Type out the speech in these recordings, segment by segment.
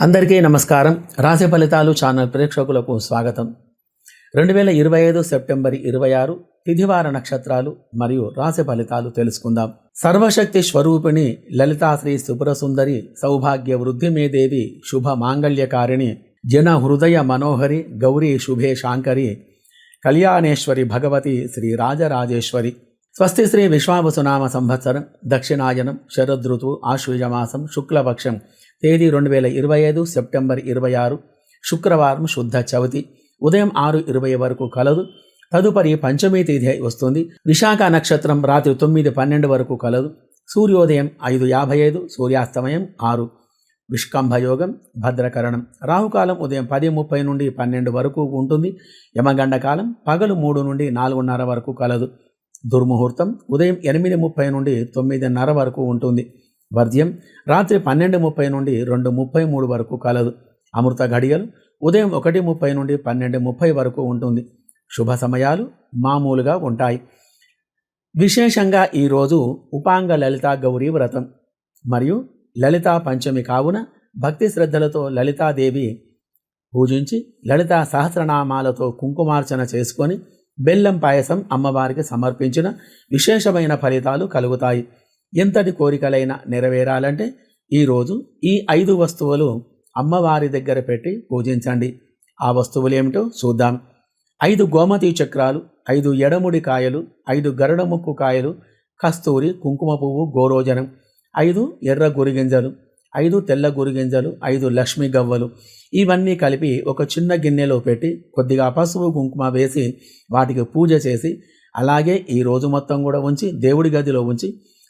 అందరికీ నమస్కారం. రాశి ఫలితాలు ఛానల్ ప్రేక్షకులకు స్వాగతం. రెండు వేల ఇరవై ఐదు సెప్టెంబర్ ఇరవై ఆరు తిథివార నక్షత్రాలు మరియు రాశి ఫలితాలు తెలుసుకుందాం. సర్వశక్తి స్వరూపిణి లలితాశ్రీ సుబ్రసుందరి సౌభాగ్య వృద్ధి మేదేవి శుభ మాంగళ్యకారిణి జన హృదయ మనోహరి గౌరీ శుభే శాంకరి కళ్యాణేశ్వరి భగవతి శ్రీ రాజరాజేశ్వరి స్వస్తి శ్రీ విశ్వావసునామ సంవత్సరం దక్షిణాయనం శరదృతువు ఆశ్వీజమాసం శుక్లపక్షం తేదీ రెండు వేల ఇరవై ఐదు సెప్టెంబర్ ఇరవై ఆరు శుక్రవారం శుద్ధ చవితి ఉదయం ఆరు ఇరవై వరకు కలదు తదుపరి పంచమి తేదీ వస్తుంది విశాఖ నక్షత్రం రాత్రి తొమ్మిది పన్నెండు వరకు కలదు సూర్యోదయం ఐదు యాభై ఐదు సూర్యాస్తమయం ఆరు. విష్కంభయోగం భద్రకరణం రాహుకాలం ఉదయం పది ముప్పై నుండి పన్నెండు వరకు ఉంటుంది యమగండ కాలం పగలు మూడు నుండి నాలుగున్నర వరకు కలదు. దుర్ముహూర్తం ఉదయం ఎనిమిది ముప్పై నుండి తొమ్మిదిన్నర వరకు ఉంటుంది. వర్ధ్యం రాత్రి పన్నెండు ముప్పై నుండి రెండు ముప్పై మూడు వరకు కలదు. అమృత ఘడియలు ఉదయం ఒకటి ముప్పై నుండి పన్నెండు ముప్పై వరకు ఉంటుంది. శుభ సమయాలు మామూలుగా ఉంటాయి. విశేషంగా ఈరోజు ఉపాంగ లలితా గౌరీ వ్రతం మరియు లలితా పంచమి కావున భక్తి శ్రద్ధలతో లలితాదేవి పూజించి లలితా సహస్రనామాలతో కుంకుమార్చన చేసుకొని బెల్లం పాయసం అమ్మవారికి సమర్పించిన విశేషమైన ఫలితాలు కలుగుతాయి. ఎంతటి కోరికలైనా నెరవేరాలంటే ఈరోజు ఈ ఐదు వస్తువులు అమ్మవారి దగ్గర పెట్టి పూజించండి. ఆ వస్తువులు ఏమిటో చూద్దాం. ఐదు గోమతి చక్రాలు ఐదు ఎడముడి కాయలు ఐదు గరుడముక్కు కాయలు కస్తూరి కుంకుమ పువ్వు గోరోజనం ఐదు ఎర్ర గురిగింజలు ఐదు తెల్ల గురిగింజలు ఐదు లక్ష్మీ గవ్వలు. ఇవన్నీ కలిపి ఒక చిన్న గిన్నెలో పెట్టి కొద్దిగా పసుపు కుంకుమ వేసి వాటికి పూజ చేసి అలాగే ఈ రోజు మొత్తం కూడా ఉంచి దేవుడి గదిలో ఉంచి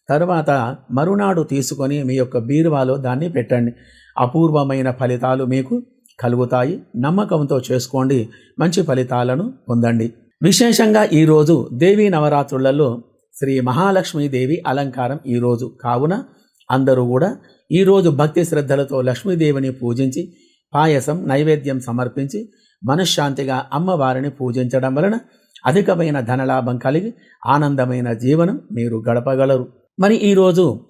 తర్వాత మరునాడు తీసుకొని మీ యొక్క బీరువాలో దాన్ని పెట్టండి. అపూర్వమైన ఫలితాలు మీకు కలుగుతాయి. నమ్మకంతో చేసుకోండి. మంచి ఫలితాలను పొందండి. విశేషంగా ఈరోజు దేవీ నవరాత్రులలో శ్రీ మహాలక్ష్మీదేవి అలంకారం ఈరోజు కావున అందరూ కూడా ఈరోజు భక్తి శ్రద్ధలతో లక్ష్మీదేవిని పూజించి పాయసం నైవేద్యం సమర్పించి మనశ్శాంతిగా అమ్మవారిని పూజించడం వలన అధికమైన ధనలాభం కలిగి ఆనందమైన జీవనం మీరు గడపగలరు. మరి ఈరోజు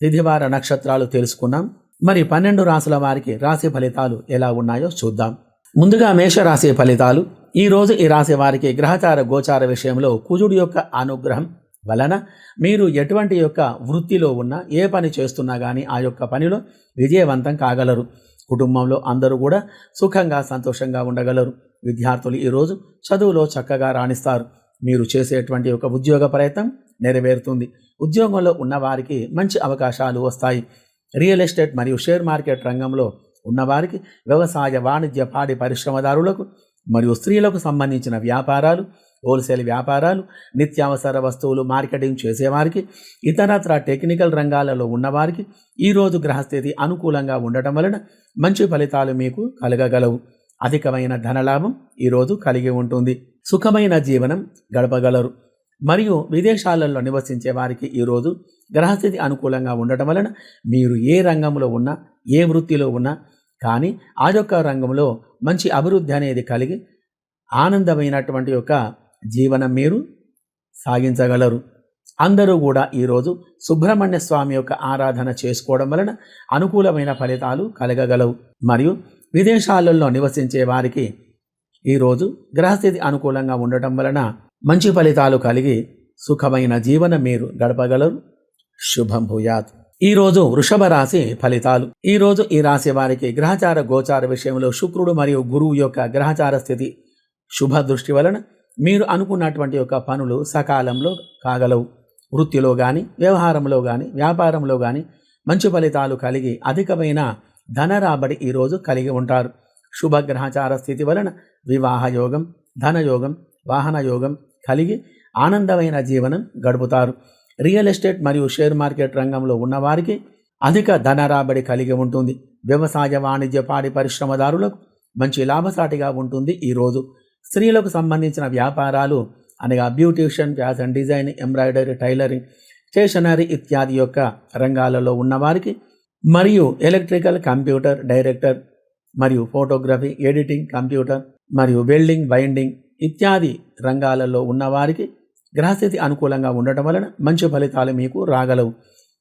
తిథివార నక్షత్రాలు తెలుసుకున్నాం. మరి పన్నెండు రాసుల వారికి రాశి ఫలితాలు ఎలా ఉన్నాయో చూద్దాం. ముందుగా మేషరాశి ఫలితాలు. ఈరోజు ఈ రాశి వారికి గ్రహచార గోచార విషయంలో కుజుడి యొక్క అనుగ్రహం వలన మీరు ఎటువంటి యొక్క వృత్తిలో ఉన్నా ఏ పని చేస్తున్నా కానీ ఆ యొక్క పనిలో విజయవంతం కాగలరు. కుటుంబంలో అందరూ కూడా సుఖంగా సంతోషంగా ఉండగలరు. విద్యార్థులు ఈరోజు చదువులో చక్కగా రాణిస్తారు. మీరు చేసేటువంటి ఒక ఉద్యోగ ప్రయత్నం నెరవేరుతుంది. ఉద్యోగంలో ఉన్నవారికి మంచి అవకాశాలు వస్తాయి. రియల్ ఎస్టేట్ మరియు షేర్ మార్కెట్ రంగంలో ఉన్నవారికి వ్యవసాయ వాణిజ్య పాడి పరిశ్రమదారులకు మరియు స్త్రీలకు సంబంధించిన వ్యాపారాలు హోల్సేల్ వ్యాపారాలు నిత్యావసర వస్తువులు మార్కెటింగ్ చేసేవారికి ఇతరత్ర టెక్నికల్ రంగాలలో ఉన్నవారికి ఈరోజు గ్రహస్థితి అనుకూలంగా ఉండటం వలన మంచి ఫలితాలు మీకు కలగగలవు. అధికమైన ధనలాభం ఈరోజు కలిగి ఉంటుంది. సుఖమైన జీవనం గడపగలరు. మరియు విదేశాలలో నివసించే వారికి ఈరోజు గ్రహస్థితి అనుకూలంగా ఉండటం వలన మీరు ఏ రంగంలో ఉన్నా ఏ వృత్తిలో ఉన్నా కానీ ఆ యొక్క రంగంలో మంచి అభివృద్ధి అనేది కలిగి ఆనందమైనటువంటి యొక్క జీవనం మీరు సాగించగలరు. అందరూ కూడా ఈరోజు సుబ్రహ్మణ్య స్వామి యొక్క ఆరాధన చేసుకోవడం వలన అనుకూలమైన ఫలితాలు కలగగలవు. మరియు విదేశాలలో నివసించే వారికి ఈరోజు గ్రహస్థితి అనుకూలంగా ఉండటం వలన మంచి ఫలితాలు కలిగి సుఖమైన జీవనం మీరు గడపగలరు. శుభం భూయాత్. ఈరోజు వృషభ రాశి ఫలితాలు. ఈరోజు ఈ రాశి వారికి గ్రహచార గోచార విషయంలో శుక్రుడు మరియు గురువు యొక్క గ్రహచార స్థితి శుభ దృష్టి వలన మీరు అనుకున్నటువంటి యొక్క పనులు సకాలంలో కాగలవు. వృత్తిలో కానీ వ్యవహారంలో కానీ వ్యాపారంలో కానీ మంచి ఫలితాలు కలిగి అధికమైన ధన రాబడి ఈరోజు కలిగి ఉంటారు. శుభగ్రహచార స్థితి వలన వివాహ యోగం ధనయోగం వాహన యోగం కలిగి ఆనందమైన జీవనం గడుపుతారు. రియల్ ఎస్టేట్ మరియు షేర్ మార్కెట్ రంగంలో ఉన్నవారికి అధిక ధన రాబడి కలిగి ఉంటుంది. వ్యవసాయ వాణిజ్య పాడి పరిశ్రమదారులకు మంచి లాభసాటిగా ఉంటుంది ఈరోజు స్త్రీలకు సంబంధించిన వ్యాపారాలు అనగా beautician fashion design embroidery tailoring stationery ఇత్యాది యొక్క రంగాలలో ఉన్నవారికి మరియు ఎలక్ట్రికల్ కంప్యూటర్ డైరెక్టర్ మరియు ఫోటోగ్రఫీ ఎడిటింగ్ కంప్యూటర్ మరియు వెల్డింగ్ బైండింగ్ ఇత్యాది రంగాలలో ఉన్నవారికి గ్రహస్థితి అనుకూలంగా ఉండటం వలన మంచి ఫలితాలు మీకు రాగలవు.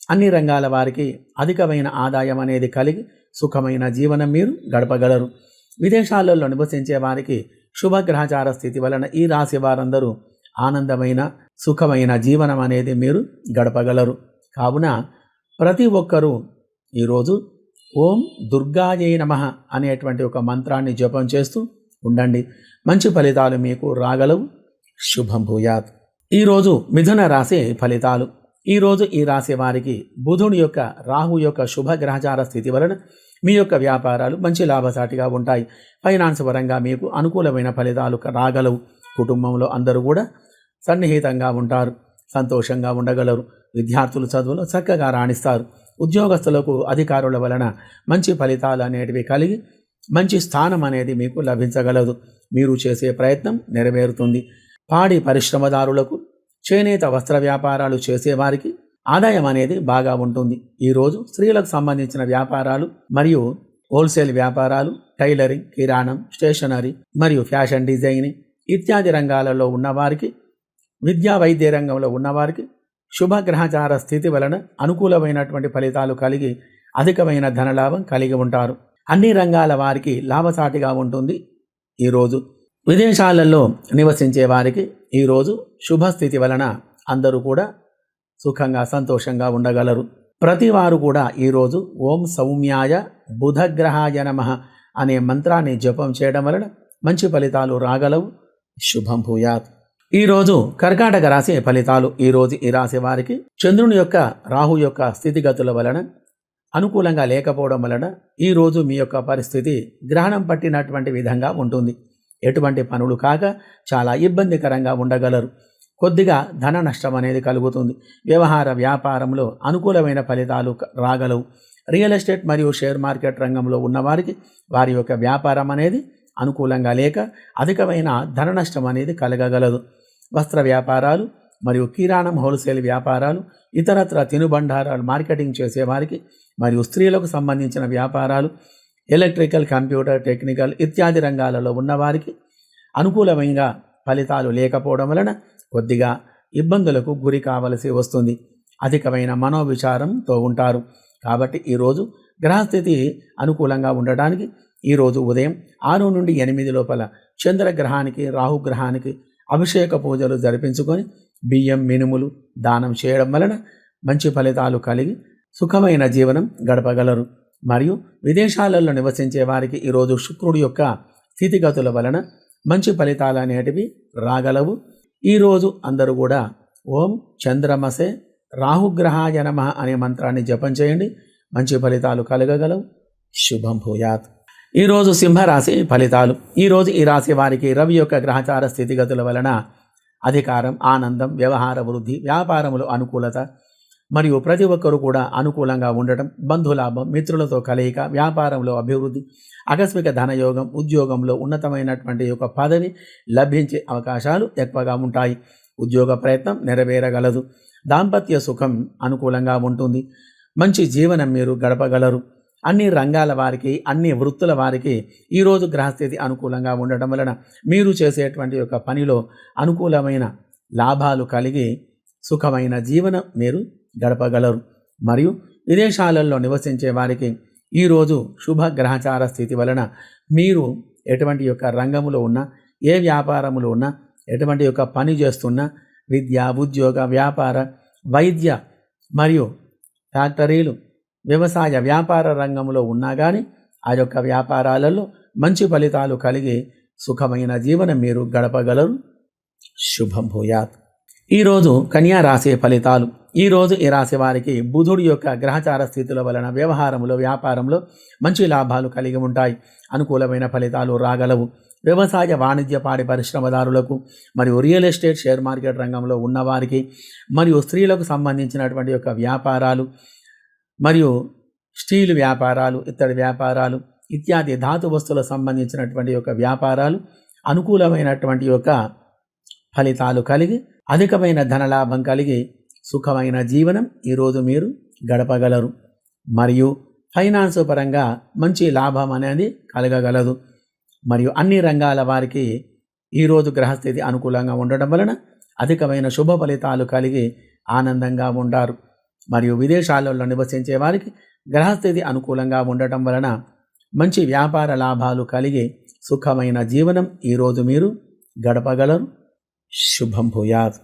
అన్ని రంగాల వారికి అధికమైన ఆదాయం అనేది కలిగి సుఖమైన జీవనం మీరు గడపగలరు. విదేశాలలో నివసించే వారికి శుభగ్రహచార స్థితి వలన ఈ రాశి వారందరూ ఆనందమైన సుఖమైన జీవనం అనేది మీరు గడపగలరు. కావున ప్రతి ఒక్కరూ ఈరోజు ఓం దుర్గాయే నమ అనేటువంటి ఒక మంత్రాన్ని జపం చేస్తూ ఉండండి. మంచి ఫలితాలు మీకు రాగలవు. శుభం భూయాత్. ఈరోజు మిథున రాశి ఫలితాలు. ఈరోజు ఈ రాశి వారికి బుధుని యొక్క రాహు యొక్క శుభ గ్రహచార స్థితి వలన మీ యొక్క వ్యాపారాలు మంచి లాభసాటిగా ఉంటాయి. ఫైనాన్స్ పరంగా మీకు అనుకూలమైన ఫలితాలు రాగలవు. కుటుంబంలో అందరూ కూడా సన్నిహితంగా ఉంటారు. సంతోషంగా ఉండగలరు. విద్యార్థులు చదువులో చక్కగా రాణిస్తారు. ఉద్యోగస్తులకు అధికారుల వలన మంచి ఫలితాలు అనేటివి కలిగి మంచి స్థానం అనేది మీకు లభించగలదు. మీరు చేసే ప్రయత్నం నెరవేరుతుంది. పాడి పరిశ్రమదారులకు చేనేత వస్త్ర వ్యాపారాలు చేసేవారికి ఆదాయం అనేది బాగా ఉంటుంది. ఈరోజు స్త్రీలకు సంబంధించిన వ్యాపారాలు మరియు హోల్సేల్ వ్యాపారాలు టైలరింగ్ కిరాణం స్టేషనరీ మరియు ఫ్యాషన్ డిజైనింగ్ ఇత్యాది రంగాలలో ఉన్నవారికి విద్యా వైద్య రంగంలో ఉన్నవారికి శుభగ్రహచార స్థితి వలన అనుకూలమైనటువంటి ఫలితాలు కలిగి అధికమైన ధనలాభం కలిగి ఉంటారు. అన్ని రంగాల వారికి లాభసాటిగా ఉంటుంది. ఈరోజు విదేశాలలో నివసించే వారికి ఈరోజు శుభస్థితి వలన అందరూ కూడా సుఖంగా సంతోషంగా ఉండగలరు. ప్రతివారు కూడా ఈరోజు ఓం సౌమ్యాయ బుధగ్రహాయ నమ అనే మంత్రాన్ని జపం చేయడం వలన మంచి ఫలితాలు రాగలవు. శుభం భూయాత్. ఈరోజు కర్కాటక రాశి ఫలితాలు ఈరోజు ఈ రాశి వారికి చంద్రుని యొక్క రాహు యొక్క స్థితిగతుల వలన అనుకూలంగా లేకపోవడం వలన ఈరోజు మీ యొక్క పరిస్థితి గ్రహణం పట్టినటువంటి విధంగా ఉంటుంది. ఎటువంటి పనులు కాక చాలా ఇబ్బందికరంగా ఉండగలరు. కొద్దిగా ధన నష్టం అనేది కలుగుతుంది. వ్యవహార వ్యాపారంలో అనుకూలమైన ఫలితాలు రాగలవు. రియల్ ఎస్టేట్ మరియు షేర్ మార్కెట్ రంగంలో ఉన్నవారికి వారి యొక్క వ్యాపారం అనేది అనుకూలంగా లేక అధికమైన ధన నష్టం అనేది కలగగలదు. వస్త్ర వ్యాపారాలు మరియు కిరాణం హోల్సేల్ వ్యాపారాలు ఇతరత్ర తినుబండారాలు మార్కెటింగ్ చేసేవారికి మరియు స్త్రీలకు సంబంధించిన వ్యాపారాలు ఎలక్ట్రికల్ కంప్యూటర్ టెక్నికల్ ఇత్యాది రంగాలలో ఉన్నవారికి అనుకూలమైన ఫలితాలు లేకపోవడం వలన కొద్దిగా ఇబ్బందులకు గురి కావలసి వస్తుంది. అధికమైన మనోవిచారంతో ఉంటారు. కాబట్టి ఈరోజు గ్రహస్థితి అనుకూలంగా ఉండడానికి ఈరోజు ఉదయం ఆరు నుండి ఎనిమిది లోపల చంద్రగ్రహానికి రాహుగ్రహానికి అభిషేక పూజలు జరిపించుకొని బియ్యం మినుములు దానం చేయడం వలన మంచి ఫలితాలు కలిగి సుఖమైన జీవనం గడపగలరు. మరియు విదేశాలలో నివసించే వారికి ఈరోజు శుక్రుడి యొక్క స్థితిగతుల వలన మంచి ఫలితాలు అనేటివి రాగలవు. ఈరోజు అందరూ కూడా ఓం చంద్రమసే రాహుగ్రహాయ నమ అనే మంత్రాన్ని జపం చేయండి. మంచి ఫలితాలు కలగగలవు. శుభం భూయాత్. ఈరోజు సింహరాశి ఫలితాలు. ఈరోజు ఈ రాశి వారికి రవి యొక్క గ్రహచార స్థితిగతుల వలన అధికారం ఆనందం వ్యవహార వృద్ధి వ్యాపారములు అనుకూలత మరియు ప్రతి ఒక్కరూ కూడా అనుకూలంగా ఉండటం బంధులాభం మిత్రులతో కలయిక వ్యాపారంలో అభివృద్ధి ఆకస్మిక ధనయోగం ఉద్యోగంలో ఉన్నతమైనటువంటి ఒక పదవి లభించే అవకాశాలు ఎక్కువగా ఉంటాయి. ఉద్యోగ ప్రయత్నం నెరవేరగలదు. దాంపత్య సుఖం అనుకూలంగా ఉంటుంది. మంచి జీవనం మీరు గడపగలరు. అన్ని రంగాల వారికి అన్ని వృత్తుల వారికి ఈరోజు గ్రహస్థితి అనుకూలంగా ఉండటం వలన మీరు చేసేటువంటి ఒక పనిలో అనుకూలమైన లాభాలు కలిగి సుఖమైన జీవనం మీరు గడపగలరు. మరియు విదేశాలలో నివసించే వారికి ఈరోజు శుభ గ్రహచార స్థితి వలన మీరు ఎటువంటి యొక్క రంగములో ఉన్నా ఏ వ్యాపారములో ఉన్నా ఎటువంటి యొక్క పని చేస్తున్నా విద్య ఉద్యోగ వ్యాపార వైద్య మరియు ఫ్యాక్టరీలు వ్యవసాయ వ్యాపార రంగంలో ఉన్నా కానీ ఆ యొక్క వ్యాపారాలలో మంచి ఫలితాలు కలిగి సుఖమైన జీవనం మీరు గడపగలరు. శుభం భూయాత్. ఈరోజు కన్యా రాశి ఫలితాలు. ఈరోజు ఈ రాశి వారికి బుధుడి యొక్క గ్రహచార స్థితుల వలన వ్యవహారంలో వ్యాపారంలో మంచి లాభాలు కలిగి ఉంటాయి. అనుకూలమైన ఫలితాలు రాగలవు. వ్యవసాయ వాణిజ్య పాడి పరిశ్రమదారులకు మరియు రియల్ ఎస్టేట్ షేర్ మార్కెట్ రంగంలో ఉన్నవారికి మరియు స్త్రీలకు సంబంధించినటువంటి యొక్క వ్యాపారాలు మరియు స్టీల్ వ్యాపారాలు ఇత్తడి వ్యాపారాలు ఇత్యాది ధాతు వస్తువులకు సంబంధించినటువంటి యొక్క వ్యాపారాలు అనుకూలమైనటువంటి యొక్క ఫలితాలు కలిగి అధికమైన ధనలాభం కలిగి సుఖమైన జీవనం ఈరోజు మీరు గడపగలరు. మరియు ఫైనాన్స్ పరంగా మంచి లాభం అనేది కలగగలదు. మరియు అన్ని రంగాల వారికి ఈరోజు గ్రహస్థితి అనుకూలంగా ఉండడం వలన అధికమైన శుభ ఫలితాలు కలిగి ఆనందంగా ఉంటారు. మరియు విదేశాలలో నివసించే వారికి గ్రహస్థితి అనుకూలంగా ఉండటం వలన మంచి వ్యాపార లాభాలు కలిగి సుఖమైన జీవనం ఈరోజు మీరు గడపగలరు. శుభం భూయాత్.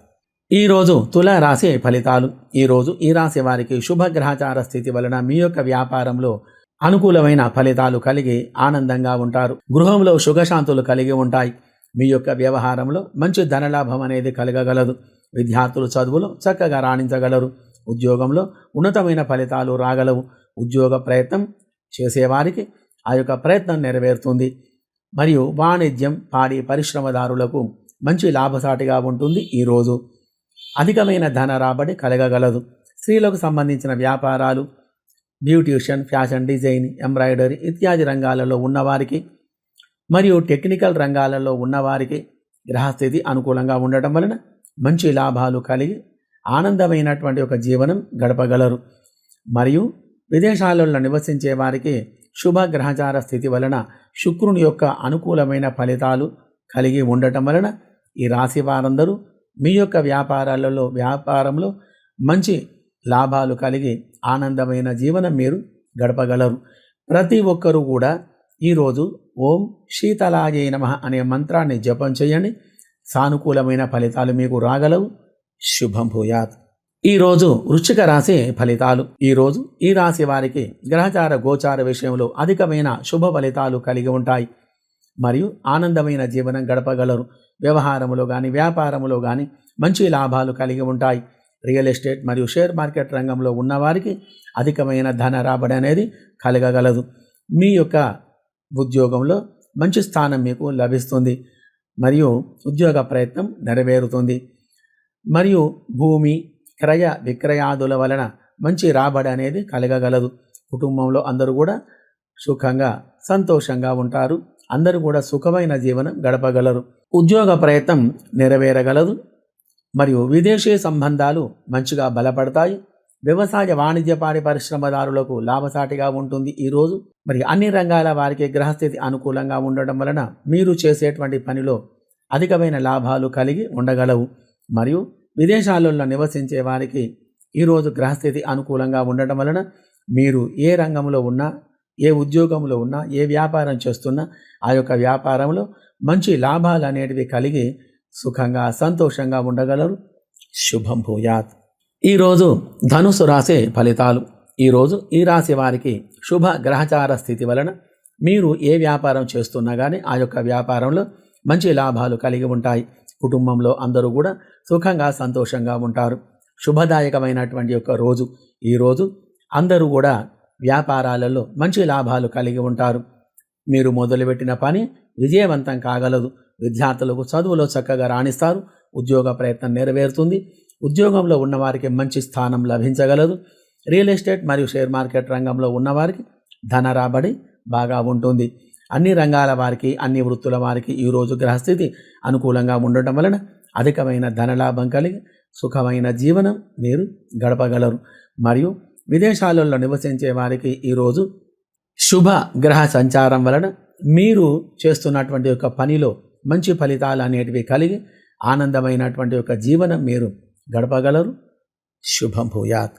ఈరోజు తుల రాశి ఫలితాలు. ఈరోజు ఈ రాశి వారికి శుభగ్రహచార స్థితి వలన మీ యొక్క వ్యాపారంలో అనుకూలమైన ఫలితాలు కలిగి ఆనందంగా ఉంటారు. గృహంలో సుఖశాంతులు కలిగి ఉంటాయి. మీ యొక్క వ్యవహారంలో మంచి ధనలాభం అనేది కలగగలదు. విద్యార్థులు చదువులు చక్కగా రాణించగలరు. ఉద్యోగంలో ఉన్నతమైన ఫలితాలు రాగలవు. ఉద్యోగ ప్రయత్నం చేసేవారికి ఆ యొక్క ప్రయత్నం నెరవేరుతుంది. మరియు వాణిజ్యం పాడి పరిశ్రమదారులకు మంచి లాభసాటిగా ఉంటుంది. ఈరోజు అధికమైన ధన రాబడి కలగగలదు. స్త్రీలకు సంబంధించిన వ్యాపారాలు బ్యూటిషియన్ ఫ్యాషన్ డిజైన్ ఎంబ్రాయిడరీ ఇత్యాది రంగాలలో ఉన్నవారికి మరియు టెక్నికల్ రంగాలలో ఉన్నవారికి గ్రహస్థితి అనుకూలంగా ఉండటం వలన మంచి లాభాలు కలిగి ఆనందమైనటువంటి ఒక జీవనం గడపగలరు. మరియు విదేశాలలో నివసించే వారికి శుభ గ్రహచార స్థితి వలన శుక్రుని యొక్క అనుకూలమైన ఫలితాలు కలిగి ఉండటం వలన ఈ రాశి వారందరూ మీ యొక్క వ్యాపారాలలో వ్యాపారంలో మంచి లాభాలు కలిగి ఆనందమైన జీవనం మీరు గడపగలరు. ప్రతి ఒక్కరూ కూడా ఈరోజు ఓం శీతలాయ నమ అనే మంత్రాన్ని జపం చేయండి. సానుకూలమైన ఫలితాలు మీకు రాగలవు. శుభం భూయాత్. ఈరోజు వృశ్చిక రాశి ఫలితాలు. ఈరోజు ఈ రాశి వారికి గ్రహచార గోచార విషయంలో అధికమైన శుభ ఫలితాలు కలిగి ఉంటాయి. మరియు ఆనందమైన జీవనం గడపగలరు. వ్యవహారములో కానీ వ్యాపారములో కానీ మంచి లాభాలు కలిగి ఉంటాయి. రియల్ ఎస్టేట్ మరియు షేర్ మార్కెట్ రంగంలో ఉన్నవారికి అధికమైన ధన రాబడి అనేది కలగగలదు. మీ యొక్క ఉద్యోగంలో మంచి స్థానం మీకు లభిస్తుంది. మరియు ఉద్యోగ ప్రయత్నం నెరవేరుతుంది. మరియు భూమి క్రయ విక్రయాదుల వలన మంచి రాబడి అనేది కలగగలదు. కుటుంబంలో అందరూ కూడా సుఖంగా సంతోషంగా ఉంటారు. అందరూ కూడా సుఖమైన జీవనం గడపగలరు. ఉద్యోగ ప్రయత్నం నెరవేరగలదు. మరియు విదేశీ సంబంధాలు మంచిగా బలపడతాయి. వ్యవసాయ వాణిజ్య పాడి పరిశ్రమదారులకు లాభసాటిగా ఉంటుంది ఈరోజు మరి అన్ని రంగాల వారికి గ్రహస్థితి అనుకూలంగా ఉండడం వలన మీరు చేసేటువంటి పనిలో అధికమైన లాభాలు కలిగి ఉండగలవు. మరియు విదేశాలలో నివసించే వారికి ఈరోజు గ్రహస్థితి అనుకూలంగా ఉండటం వలన మీరు ఏ రంగంలో ఉన్నా ఏ ఉద్యోగంలో ఉన్నా ఏ వ్యాపారం చేస్తున్నా ఆ యొక్క వ్యాపారంలో మంచి లాభాలు అనేటివి కలిగి సుఖంగా సంతోషంగా ఉండగలరు. శుభం భూయాత్. ఈరోజు ధనుసు రాశి ఫలితాలు. ఈరోజు ఈ రాశి వారికి శుభ గ్రహచార స్థితి వలన మీరు ఏ వ్యాపారం చేస్తున్నా కానీ ఆ యొక్క వ్యాపారంలో మంచి లాభాలు కలిగి ఉంటాయి. కుటుంబంలో అందరూ కూడా సుఖంగా సంతోషంగా ఉంటారు. శుభదాయకమైనటువంటి యొక్క రోజు. ఈరోజు అందరూ కూడా వ్యాపారాలలో మంచి లాభాలు కలిగి ఉంటారు. మీరు మొదలుపెట్టిన పని విజయవంతం కాగలదు. విద్యార్థులకు చదువులో చక్కగా రాణిస్తారు. ఉద్యోగ ప్రయత్నం నెరవేరుతుంది. ఉద్యోగంలో ఉన్నవారికి మంచి స్థానం లభించగలదు. రియల్ ఎస్టేట్ మరియు షేర్ మార్కెట్ రంగంలో ఉన్నవారికి ధన రాబడి బాగా ఉంటుంది. అన్ని రంగాల వారికి అన్ని వృత్తుల వారికి ఈరోజు గ్రహస్థితి అనుకూలంగా ఉండటం వలన అధికమైన ధనలాభం కలిగి సుఖమైన జీవనం మీరు గడపగలరు. మరియు విదేశాలలో నివసించే వారికి ఈరోజు శుభ గ్రహ సంచారం వలన మీరు చేస్తున్నటువంటి యొక్క పనిలో మంచి ఫలితాలు అనేటివి కలిగి ఆనందమైనటువంటి యొక్క జీవనం మీరు గడపగలరు. శుభం భూయాత్.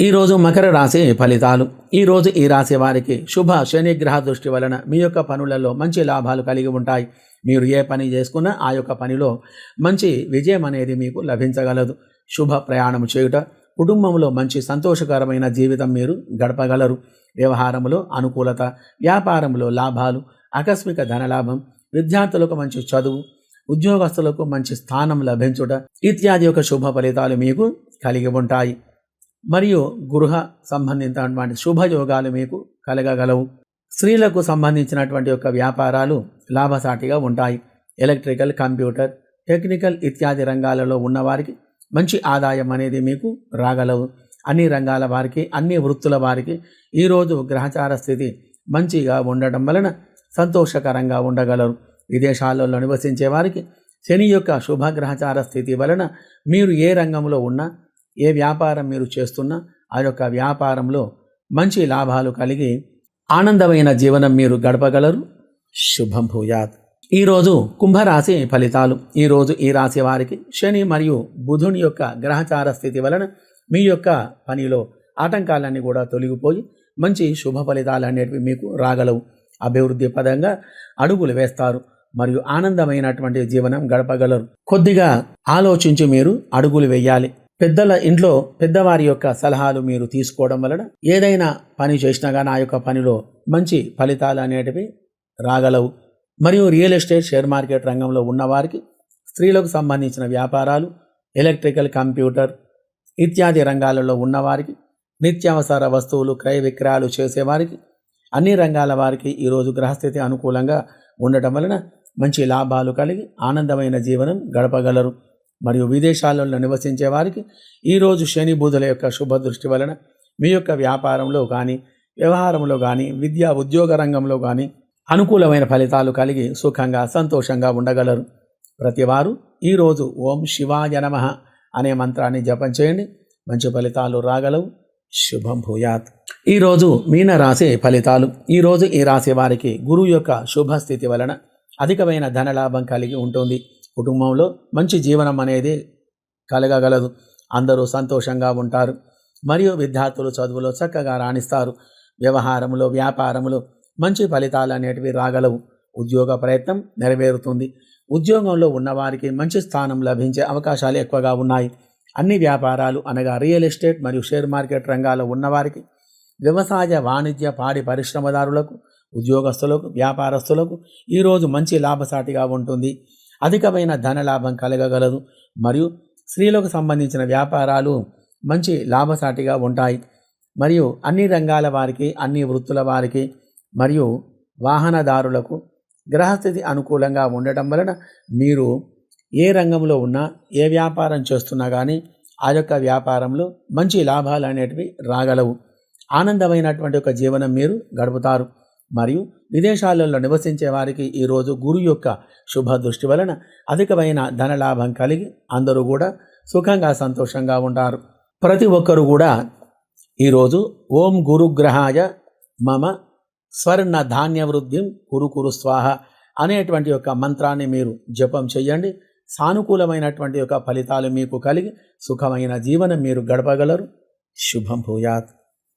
ఈరోజు మకర రాశి ఫలితాలు. ఈరోజు ఈ రాశి వారికి శుభ శని గ్రహ దృష్టి వలన మీ యొక్క పనులలో మంచి లాభాలు కలిగి ఉంటాయి. మీరు ఏ పని చేసుకున్నా ఆ యొక్క పనిలో మంచి విజయం అనేది మీకు లభించగలదు. శుభ ప్రయాణం చేయుట కుటుంబంలో మంచి సంతోషకరమైన జీవితం మీరు గడపగలరు. వ్యవహారంలో అనుకూలత వ్యాపారంలో లాభాలు ఆకస్మిక ధనలాభం విద్యార్థులకు మంచి చదువు ఉద్యోగస్తులకు మంచి స్థానం లభించుట ఇత్యాది యొక్క శుభ ఫలితాలు మీకు కలిగి ఉంటాయి. మరియు గృహ సంబంధించినటువంటి శుభయోగాలు మీకు కలగగలవు. స్త్రీలకు సంబంధించినటువంటి యొక్క వ్యాపారాలు లాభసాటిగా ఉంటాయి. ఎలక్ట్రికల్ కంప్యూటర్ టెక్నికల్ ఇత్యాది రంగాలలో ఉన్నవారికి మంచి ఆదాయం అనేది మీకు రాగలవు. అన్ని రంగాల వారికి అన్ని వృత్తుల వారికి ఈరోజు గ్రహచార స్థితి మంచిగా ఉండటం వలన సంతోషకరంగా ఉండగలరు. విదేశాలలో నివసించే వారికి శని యొక్క శుభగ్రహచార స్థితి వలన మీరు ఏ రంగంలో ఉన్నా ఏ వ్యాపారం మీరు చేస్తున్నా ఆ యొక్క వ్యాపారంలో మంచి లాభాలు కలిగి ఆనందమైన జీవనం మీరు గడపగలరు. శుభం భూయాత్. ఈరోజు కుంభరాశి ఫలితాలు. ఈరోజు ఈ రాశి వారికి శని మరియు బుధుని యొక్క గ్రహచార స్థితి వలన మీ యొక్క పనిలో ఆటంకాలన్నీ కూడా తొలగిపోయి మంచి శుభ ఫలితాలు అనేటివి మీకు రాగలవు. అభివృద్ధి పదంగా అడుగులు వేస్తారు. మరియు ఆనందమైనటువంటి జీవనం గడపగలరు. కొద్దిగా ఆలోచించి మీరు అడుగులు వేయాలి. పెద్దల ఇంట్లో పెద్దవారి యొక్క సలహాలు మీరు తీసుకోవడం వలన ఏదైనా పని చేసినా కానీ ఆ యొక్క పనిలో మంచి ఫలితాలు అనేటివి రాగలవు. మరియు రియల్ ఎస్టేట్ షేర్ మార్కెట్ రంగంలో ఉన్నవారికి స్త్రీలకు సంబంధించిన వ్యాపారాలు ఎలక్ట్రికల్ కంప్యూటర్ ఇత్యాది రంగాలలో ఉన్నవారికి నిత్యావసర వస్తువులు క్రయ విక్రయాలు చేసేవారికి అన్ని రంగాల వారికి ఈరోజు గ్రహస్థితి అనుకూలంగా ఉండటం వలన మంచి లాభాలు కలిగి ఆనందమైన జీవనం గడపగలరు. మరియు విదేశాలలో నివసించే వారికి ఈరోజు శని బుధుల యొక్క శుభ దృష్టి వలన మీ యొక్క వ్యాపారంలో కానీ వ్యవహారంలో కానీ విద్యా ఉద్యోగ రంగంలో కానీ అనుకూలమైన ఫలితాలు కలిగి సుఖంగా సంతోషంగా ఉండగలరు. ప్రతివారు ఈరోజు ఓం శివాయ నమ అనే మంత్రాన్ని జపం చేయండి. మంచి ఫలితాలు రాగలవు. శుభం భూయాత్. ఈరోజు మీన రాశి ఫలితాలు. ఈరోజు ఈ రాశి వారికి గురువు యొక్క శుభ స్థితి వలన అధికమైన ధనలాభం కలిగి ఉంటుంది. కుటుంబంలో మంచి జీవనం అనేది కలగగలదు. అందరూ సంతోషంగా ఉంటారు. మరియు విద్యార్థులు చదువులో చక్కగా రాణిస్తారు. వ్యవహారములో వ్యాపారములో మంచి ఫలితాలు అనేటివి రాగలవు. ఉద్యోగ ప్రయత్నం నెరవేరుతుంది. ఉద్యోగంలో ఉన్నవారికి మంచి స్థానం లభించే అవకాశాలు ఎక్కువగా ఉన్నాయి. అన్ని వ్యాపారాలు అనగా రియల్ ఎస్టేట్ మరియు షేర్ మార్కెట్ రంగాల్లో ఉన్నవారికి వ్యవసాయ వాణిజ్య పాడి పరిశ్రమదారులకు ఉద్యోగస్తులకు వ్యాపారస్తులకు ఈరోజు మంచి లాభసాటిగా ఉంటుంది. అధికమైన ధన లాభం కలగగలదు. మరియు స్త్రీలకు సంబంధించిన వ్యాపారాలు మంచి లాభసాటిగా ఉంటాయి. మరియు అన్ని రంగాల వారికి అన్ని వృత్తుల వారికి మరియు వాహనదారులకు గ్రహస్థితి అనుకూలంగా ఉండటం వలన మీరు ఏ రంగంలో ఉన్నా ఏ వ్యాపారం చేస్తున్నా కానీ ఆ యొక్క వ్యాపారంలో మంచి లాభాలు అనేటివి రాగలవు. ఆనందమైనటువంటి ఒక జీవనం మీరు గడుపుతారు. మరియు విదేశాలలో నివసించే వారికి ఈరోజు గురు యొక్క శుభ దృష్టి వలన అధికమైన ధనలాభం కలిగి అందరూ కూడా సుఖంగా సంతోషంగా ఉంటారు. ప్రతి ఒక్కరు కూడా ఈరోజు ఓం గురుగ్రహాయ మమ స్వర్ణ ధాన్య వృద్ధిం కురు కురు స్వాహ అనేటువంటి యొక్క మంత్రాన్ని మీరు జపం చేయండి సానుకూలమైనటువంటి యొక్క ఫలితాలు మీకు కలిగి సుఖమైన జీవనం మీరు గడపగలరు. శుభం భూయాత్.